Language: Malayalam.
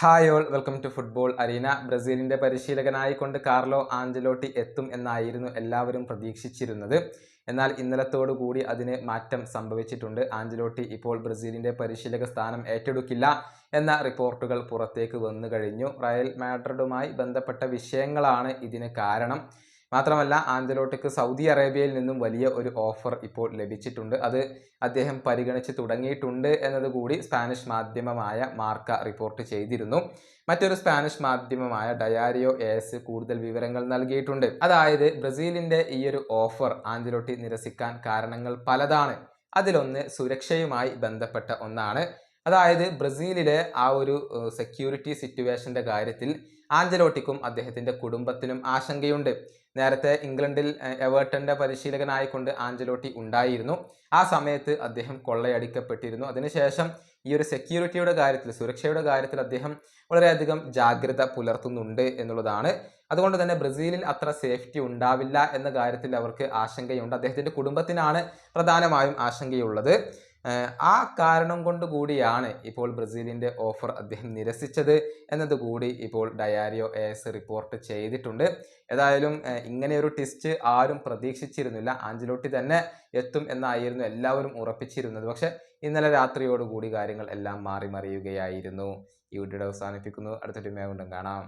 Hi all welcome to football arena ബ്രസീലിന്റെ പരിശീലകനായിക്കൊണ്ട് കാർലോ ആഞ്ചലോട്ടി എത്തും എന്നായിരുന്നു എല്ലാവരും പ്രതീക്ഷിച്ചിരുന്നത്. എന്നാൽ ഇന്നലത്തോടു കൂടി അതിന് മാറ്റം സംഭവിച്ചിട്ടുണ്ട്. ആഞ്ചലോട്ടി ഇപ്പോൾ ബ്രസീലിന്റെ പരിശീലക സ്ഥാനം ഏറ്റെടുക്കില്ല എന്ന റിപ്പോർട്ടുകൾ പുറത്തേക്ക് വന്നു കഴിഞ്ഞു. റയൽ മാഡ്രിഡുമായി ബന്ധപ്പെട്ട വിഷയങ്ങളാണ് ഇതിന് കാരണം. മാത്രമല്ല ആഞ്ചലോട്ടിക്ക് സൗദി അറേബ്യയിൽ നിന്നും വലിയ ഒരു ഓഫർ ഇപ്പോൾ ലഭിച്ചിട്ടുണ്ട്. അത് അദ്ദേഹം പരിഗണിച്ച് തുടങ്ങിയിട്ടുണ്ട് എന്നതുകൂടി സ്പാനിഷ് മാധ്യമമായ മാർക്ക റിപ്പോർട്ട് ചെയ്തിരുന്നു. മറ്റൊരു സ്പാനിഷ് മാധ്യമമായ ഡയാരിയോ എസ് കൂടുതൽ വിവരങ്ങൾ നൽകിയിട്ടുണ്ട്. അതായത് ബ്രസീലിന്റെ ഈ ഒരു ഓഫർ ആഞ്ചലോട്ടി നിരസിക്കാൻ കാരണങ്ങൾ പലതാണ്. അതിലൊന്ന് സുരക്ഷയുമായി ബന്ധപ്പെട്ട ഒന്നാണ്. അതായത് ബ്രസീലിലെ ആ ഒരു സെക്യൂരിറ്റി സിറ്റുവേഷന്റെ കാര്യത്തിൽ ആഞ്ചലോട്ടിക്കും അദ്ദേഹത്തിന്റെ കുടുംബത്തിനും ആശങ്കയുണ്ട്. നേരത്തെ ഇംഗ്ലണ്ടിൽ എവേർട്ടന്റെ പരിശീലകനായിക്കൊണ്ട് ആഞ്ചലോട്ടി ഉണ്ടായിരുന്നു. ആ സമയത്ത് അദ്ദേഹം കൊള്ളയടിക്കപ്പെട്ടിരുന്നു. അതിനുശേഷം ഈ ഒരു സെക്യൂരിറ്റിയുടെ കാര്യത്തിൽ സുരക്ഷയുടെ കാര്യത്തിൽ അദ്ദേഹം വളരെയധികം ജാഗ്രത പുലർത്തുന്നുണ്ട് എന്നുള്ളതാണ്. അതുകൊണ്ട് തന്നെ ബ്രസീലിൽ അത്ര സേഫ്റ്റി ഉണ്ടാവില്ല എന്ന കാര്യത്തിൽ അവർക്ക് ആശങ്കയുണ്ട്. അദ്ദേഹത്തിന്റെ കുടുംബത്തിനാണ് പ്രധാനമായും ആശങ്കയുള്ളത്. ആ കാരണം കൊണ്ട് കൂടിയാണ് ഇപ്പോൾ ബ്രസീലിന്റെ ഓഫർ അദ്ദേഹം നിരസിച്ചത് എന്നതുകൂടി ഇപ്പോൾ ഡയാരിയോ എസ് റിപ്പോർട്ട് ചെയ്തിട്ടുണ്ട്. ഏതായാലും ഇങ്ങനെയൊരു ടെസ്റ്റ് ആരും പ്രതീക്ഷിച്ചിരുന്നില്ല. ആഞ്ചലോട്ടി തന്നെ എത്തും എന്നായിരുന്നു എല്ലാവരും ഉറപ്പിച്ചിരുന്നത്. പക്ഷെ ഇന്നലെ രാത്രിയോടുകൂടി കാര്യങ്ങൾ എല്ലാം മാറി മറിയുകയായിരുന്നു. ഈ വീഡിയോ അവസാനിപ്പിക്കുന്നു. അടുത്ത ടീമേ കൊണ്ടും കാണാം.